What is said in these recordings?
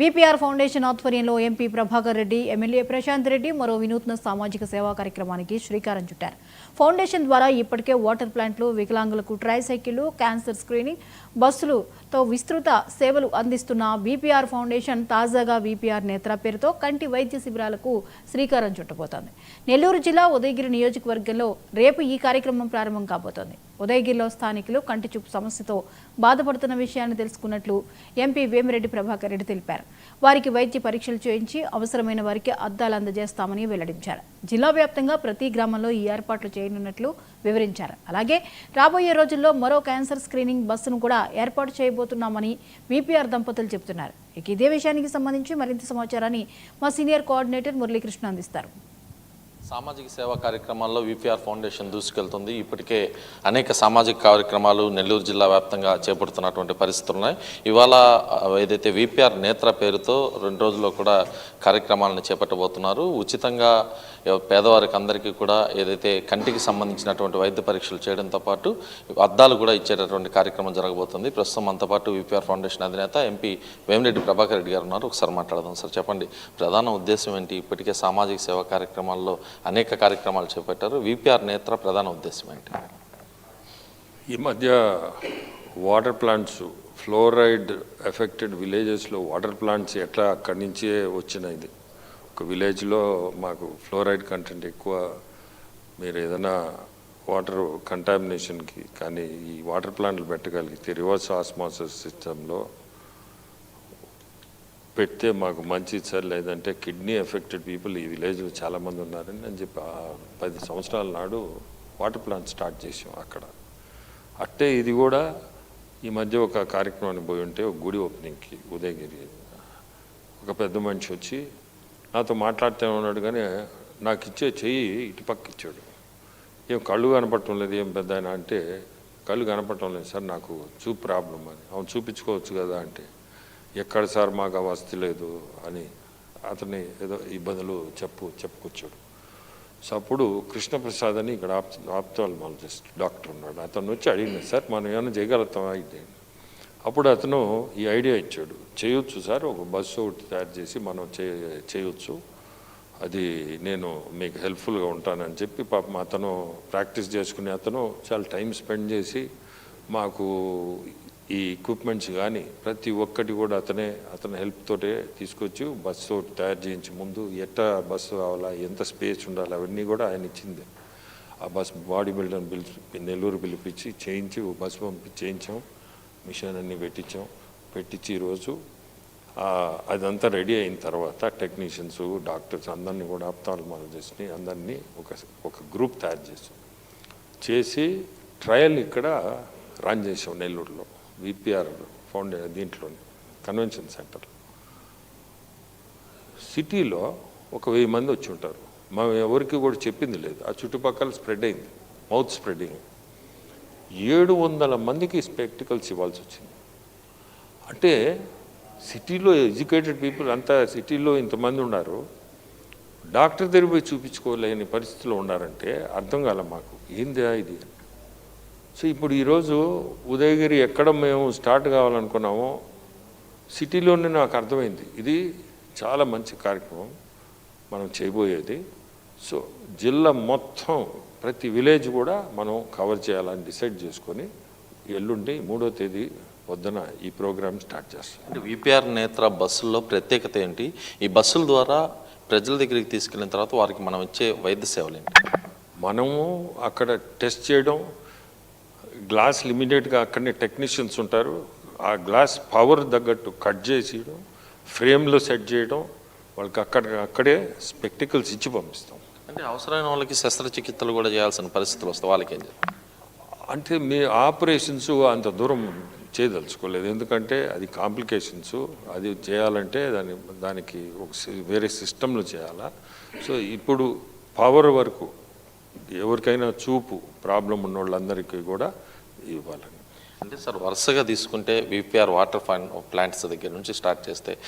VPR foundation ఆధ్వర్యంలో MP Prabhakar Reddy MLA Prashant Reddy మరో వినూత్న సామాజిక సేవా కార్యక్రమానికి శ్రీకారం చుట్టారు. ఫౌండేషన్ ద్వారా ఇప్పటికే వాటర్ ప్లాంట్లు వికలాంగులకు ట్రైసైకిళ్ళు క్యాన్సర్ స్క్రీనింగ్ బస్సులతో విస్తృత సేవలు అందిస్తున్న విపిఆర్ ఫౌండేషన్ తాజాగా విపిఆర్ నేత్ర పేరుతో కంటి వైద్య శిబిరాలకు శ్రీకారం చుట్టబోతోంది. నెల్లూరు జిల్లా ఉదయగిరి నియోజకవర్గంలో రేపు ఈ కార్యక్రమం ప్రారంభం కాబోతోంది. ఉదయగిరిలో స్థానికులు కంటి చూపు సమస్యతో బాధపడుతున్న విషయాన్ని తెలుసుకున్నట్లు ఎంపీ వేమిరెడ్డి ప్రభాకర్ రెడ్డి తెలిపారు. వారికి వైద్య పరీక్షలు చేయించి అవసరమైన వారికి అద్దాలు అందజేస్తామని వెల్లడించారు. జిల్లా వ్యాప్తంగా ప్రతి గ్రామంలో ఈ ఏర్పాట్లు చేయనున్నట్లు వివరించారు. అలాగే రాబోయే రోజుల్లో మరో క్యాన్సర్ స్క్రీనింగ్ బస్సును కూడా ఏర్పాటు చేయబోతున్నామని విపిఆర్ దంపతులు చెబుతున్నారు. ఇక ఇదే విషయానికి సంబంధించి మరింత సమాచారాన్ని మా సీనియర్ కోఆర్డినేటర్ మురళీకృష్ణ అందిస్తారు. సామాజిక సేవా కార్యక్రమాల్లో విపిఆర్ ఫౌండేషన్ దూసుకెళ్తుంది. ఇప్పటికే అనేక సామాజిక కార్యక్రమాలు నెల్లూరు జిల్లా వ్యాప్తంగా చేపడుతున్నటువంటి పరిస్థితులు ఉన్నాయి. ఇవాళ ఏదైతే విపిఆర్ నేత్ర పేరుతో రెండు రోజుల్లో కూడా కార్యక్రమాలను చేపట్టబోతున్నారు. ఉచితంగా పేదవారికి అందరికీ కూడా ఏదైతే కంటికి సంబంధించినటువంటి వైద్య పరీక్షలు చేయడంతో పాటు అద్దాలు కూడా ఇచ్చేటటువంటి కార్యక్రమం జరగబోతుంది. ప్రస్తుతం అంతపాటు పాటు విపిఆర్ ఫౌండేషన్ అధినేత ఎంపీ వేమిరెడ్డి ప్రభాకర్ రెడ్డి గారు ఉన్నారు. ఒకసారి మాట్లాడదాం సార్. చెప్పండి. ప్రధాన ఉద్దేశం ఏంటి? ఇప్పటికే సామాజిక సేవా కార్యక్రమాల్లో అనేక కార్యక్రమాలు చేపట్టారు. విపిఆర్ నేత్ర ప్రధాన ఉద్దేశం ఏంటి? ఈ మధ్య వాటర్ ప్లాంట్స్ ఫ్లోరైడ్ ఎఫెక్టెడ్ విలేజెస్లో వాటర్ ప్లాంట్స్ ఎట్లా అక్కడి నుంచే వచ్చినాయి ఒక విలేజ్లో మాకు ఫ్లోరైడ్ కంటెంట్ ఎక్కువ. మీరు ఏదైనా వాటర్ కంటామినేషన్కి కానీ ఈ వాటర్ ప్లాంట్లు పెట్టగలిగితే రివర్స్ ఆస్మాసిస్ సిస్టంలో పెడితే మాకు మంచి సార్ లేదంటే కిడ్నీ ఎఫెక్టెడ్ పీపుల్ ఈ విలేజ్లో చాలామంది ఉన్నారని అని చెప్పి పది సంవత్సరాల నాడు వాటర్ ప్లాంట్ స్టార్ట్ చేసాం అక్కడ. అట్టే ఇది కూడా ఈ మధ్య ఒక కార్యక్రమానికి పోయి ఉంటే ఒక గుడి ఓపెనింగ్కి ఉదయగిరి. ఒక పెద్ద మనిషి వచ్చి నాతో మాట్లాడుతూ ఉన్నాడు కానీ నాకు ఇచ్చే చెయ్యి ఇటుపక్క ఇచ్చాడు. ఏం కళ్ళు కనపడటం లేదు ఏం పెద్ద అంటే కళ్ళు కనపడటం లేదు. సార్ నాకు చూపు ప్రాబ్లం అని. అవును చూపించుకోవచ్చు కదా అంటే. ఎక్కడ సార్ మాకు ఆ వసతి లేదు అని అతని ఏదో ఇబ్బందులు చెప్పు చెప్పుకొచ్చాడు. సో అప్పుడు కృష్ణప్రసాద్ అని ఇక్కడ ఆప్ ఆప్థాల్మాలజిస్ట్ డాక్టర్ ఉన్నాడు. అతను వచ్చి అడిగినాడు సార్ మనం ఏమైనా చేయగలుగుతామా ఇది? అప్పుడు అతను ఈ ఐడియా ఇచ్చాడు. చేయొచ్చు సార్ ఒక బస్సు ఒకటి తయారు చేసి మనం చే చేయొచ్చు. అది నేను మీకు హెల్ప్ఫుల్గా ఉంటానని చెప్పి పాపం అతను ప్రాక్టీస్ చేసుకునే అతను చాలా టైం స్పెండ్ చేసి మాకు ఈ ఎక్విప్మెంట్స్ కానీ ప్రతి ఒక్కటి కూడా అతనే అతని హెల్ప్ తోటే తీసుకొచ్చి బస్సు తయారు చేయించి ముందు ఎట్ట బస్సు కావాలా ఎంత స్పేస్ ఉండాలి అవన్నీ కూడా ఆయన ఇచ్చింది. ఆ బస్ బాడీ బిల్డర్ని పిలిచి నెల్లూరు పిలిపించి చేయించి బస్సు పంపి చేయించాం. మిషన్ అన్ని పెట్టించాం. పెట్టించి ఈరోజు అదంతా రెడీ అయిన తర్వాత టెక్నీషియన్స్ డాక్టర్స్ అందరినీ కూడా ఆప్థాల్మాలజిస్ట్ని అందరినీ ఒక ఒక గ్రూప్ తయారు చేసాం. చేసి ట్రయల్ ఇక్కడ రన్ చేసాం నెల్లూరులో. విపిఆర్ ఫౌండే దీంట్లో కన్వెన్షన్ సెంటర్. సిటీలో ఒక వెయ్యి మంది వచ్చి ఉంటారు. మేము ఎవరికి కూడా చెప్పింది లేదు. ఆ చుట్టుపక్కల స్ప్రెడ్ అయింది. మౌత్ స్ప్రెడ్డింగ్ ఏడు వందల మందికి స్పెక్టికల్స్ ఇవ్వాల్సి వచ్చింది. అంటే సిటీలో ఎడ్యుకేటెడ్ పీపుల్ అంతా సిటీలో ఇంతమంది ఉన్నారు. డాక్టర్ దగ్గర పోయి చూపించుకోలేని పరిస్థితిలో ఉన్నారంటే అర్థం కాల మాకు. ఏందా ఇది? సో ఇప్పుడు ఈరోజు ఉదయగిరి ఎక్కడ మేము స్టార్ట్ కావాలనుకున్నామో సిటీలోనే నాకు అర్థమైంది. ఇది చాలా మంచి కార్యక్రమం మనం చేయబోయేది. సో జిల్లా మొత్తం ప్రతి విలేజ్ కూడా మనం కవర్ చేయాలని డిసైడ్ చేసుకొని ఎల్లుండి మూడో తేదీ పొద్దున ఈ ప్రోగ్రామ్ స్టార్ట్ చేస్తాం. అంటే విపిఆర్ నేత్ర బస్సుల్లో ప్రత్యేకత ఏంటి? ఈ బస్సుల ద్వారా ప్రజల దగ్గరికి తీసుకెళ్ళిన తర్వాత వారికి మనం ఇచ్చే వైద్య సేవలు ఏంటి? మనము అక్కడ టెస్ట్ చేయడం గ్లాస్ లిమిటెడ్గా అక్కడనే టెక్నీషియన్స్ ఉంటారు. ఆ గ్లాస్ పవర్ తగ్గట్టు కట్ చేసేయడం ఫ్రేమ్లో సెట్ చేయడం వాళ్ళకి అక్కడ అక్కడే స్పెక్టికల్స్ ఇచ్చి పంపిస్తాం. అంటే అవసరమైన వాళ్ళకి శస్త్రచికిత్సలు కూడా చేయాల్సిన పరిస్థితులు వస్తాయి. వాళ్ళకి? అంటే మీ ఆపరేషన్స్ అంత దూరం చేయదలుచుకోలేదు. ఎందుకంటే అది కాంప్లికేషన్స్. అది చేయాలంటే దాని దానికి ఒక వేరే సిస్టంలో చేయాలా? సో ఇప్పుడు పవర్ వరకు ఎవరికైనా చూపు ప్రాబ్లం ఉన్న వాళ్ళందరికీ కూడా ఇవ్వాలని. అంటే సార్ వరుసగా తీసుకుంటే విపిఆర్ వాటర్ ఫండ్ ప్లాంట్స్ దగ్గర నుంచి స్టార్ట్ చేస్తే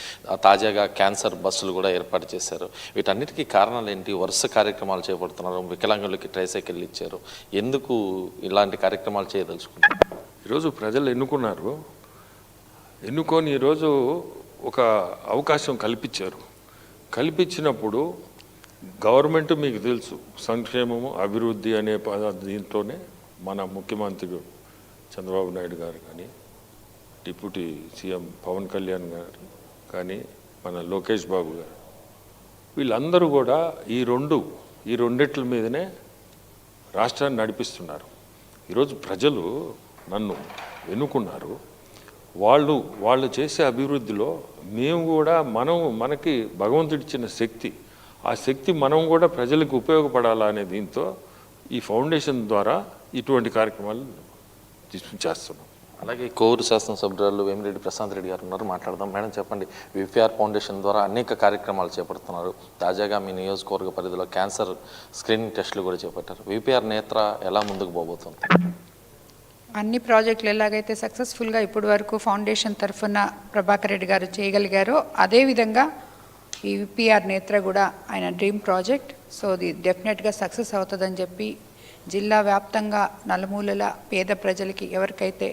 తాజాగా క్యాన్సర్ బస్సులు కూడా ఏర్పాటు చేశారు. వీటన్నిటికీ కారణాలు ఏంటి? వరుస కార్యక్రమాలు చేపడుతున్నారు. వికలాంగులకి ట్రైసైకిల్ ఇచ్చారు. ఎందుకు ఇలాంటి కార్యక్రమాలు చేయదలుచుకుంటారు ఈరోజు ప్రజలు ఎన్నుకున్నారు. ఎన్నుకొని ఈరోజు ఒక అవకాశం కల్పించారు. కల్పించినప్పుడు గవర్నమెంట్ మీకు తెలుసు సంక్షేమము అభివృద్ధి అనే పద దీంట్లోనే మన ముఖ్యమంత్రి చంద్రబాబు నాయుడు గారు కానీ డిప్యూటీ సీఎం పవన్ కళ్యాణ్ గారు కానీ మన లోకేష్ బాబు గారు వీళ్ళందరూ కూడా ఈ రెండు ఈ రెండిట్ల మీదనే రాష్ట్రాన్ని నడిపిస్తున్నారు. ఈరోజు ప్రజలు నన్ను ఎన్నుకున్నారు. వాళ్ళు వాళ్ళు చేసే అభివృద్ధిలో మేము కూడా మనం మనకి భగవంతుడిచ్చిన శక్తి ఆ శక్తి మనం కూడా ప్రజలకు ఉపయోగపడాలా అనే దీంతో ఈ ఫౌండేషన్ ద్వారా ఇటువంటి కార్యక్రమాలు చేస్తున్నాం అలాగే కోవూరు శాసనసభ్యురాలు వేమిరెడ్డి ప్రశాంత్ రెడ్డి గారు ఉన్నారు మాట్లాడదాం. మేడం చెప్పండి విపిఆర్ ఫౌండేషన్ ద్వారా అనేక కార్యక్రమాలు చేపడుతున్నారు. తాజాగా మీ నియోజకవర్గ పరిధిలో క్యాన్సర్ స్క్రీనింగ్ టెస్టులు కూడా చేపట్టారు. విపిఆర్ నేత్ర ఎలా ముందుకు పోబోతుంది? అన్ని ప్రాజెక్టులు ఎలాగైతే సక్సెస్ఫుల్గా ఇప్పటి వరకు ఫౌండేషన్ తరఫున ప్రభాకర్ రెడ్డి గారు చేయగలిగారో అదేవిధంగా ఈ విపిఆర్ నేత్ర కూడా ఆయన డ్రీమ్ ప్రాజెక్ట్. సో ఇది డెఫినెట్గా సక్సెస్ అవుతుందని చెప్పి జిల్లా వ్యాప్తంగా నలుమూలల పేద ప్రజలకి ఎవరికైతే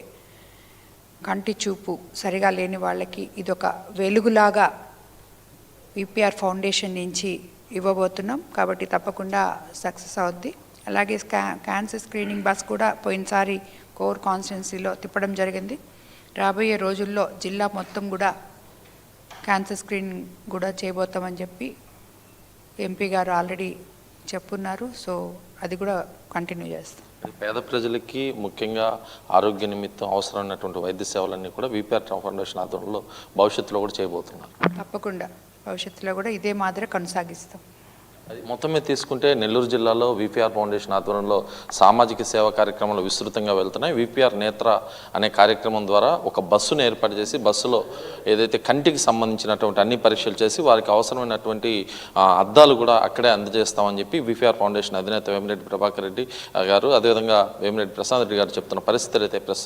కంటి చూపు సరిగా లేని వాళ్ళకి ఇదొక వెలుగులాగా విపిఆర్ ఫౌండేషన్ నుంచి ఇవ్వబోతున్నాం. కాబట్టి తప్పకుండా సక్సెస్ అవుద్ది. అలాగే స్కా క్యాన్సర్ స్క్రీనింగ్ బస్ కూడా పోయినసారి కోర్ కాన్స్టిట్యున్సీలో తిప్పడం జరిగింది. రాబోయే రోజుల్లో జిల్లా మొత్తం కూడా క్యాన్సర్ స్క్రీనింగ్ కూడా చేయబోతామని చెప్పి ఎంపీ గారు ఆల్రెడీ చెప్పున్నారు. సో అది కూడా కంటిన్యూ చేస్తాం. పేద ప్రజలకి ముఖ్యంగా ఆరోగ్య నిమిత్తం అవసరమైనటువంటి వైద్య సేవలన్నీ కూడా విపిఆర్ ఫౌండేషన్ ఆధ్వర్యంలో భవిష్యత్తులో కూడా చేయబోతున్నారు. తప్పకుండా. భవిష్యత్తులో కూడా ఇదే మాదిరి కొనసాగిస్తాం. అది మొత్తం మీద తీసుకుంటే నెల్లూరు జిల్లాలో విపిఆర్ ఫౌండేషన్ ఆధ్వర్యంలో సామాజిక సేవా కార్యక్రమాలు విస్తృతంగా వెళ్తున్నాయి. విపిఆర్ నేత్ర అనే కార్యక్రమం ద్వారా ఒక బస్సును ఏర్పాటు చేసి బస్సులో ఏదైతే కంటికి సంబంధించినటువంటి అన్ని పరీక్షలు చేసి వారికి అవసరమైనటువంటి అద్దాలు కూడా అక్కడే అందజేస్తామని చెప్పి విపిఆర్ ఫౌండేషన్ అధినేత వేమిరెడ్డి ప్రభాకర్ రెడ్డి గారు అదేవిధంగా వేమిరెడ్డి ప్రసాద్ రెడ్డి గారు చెప్తున్న పరిస్థితులు అయితే ప్రస్తుతం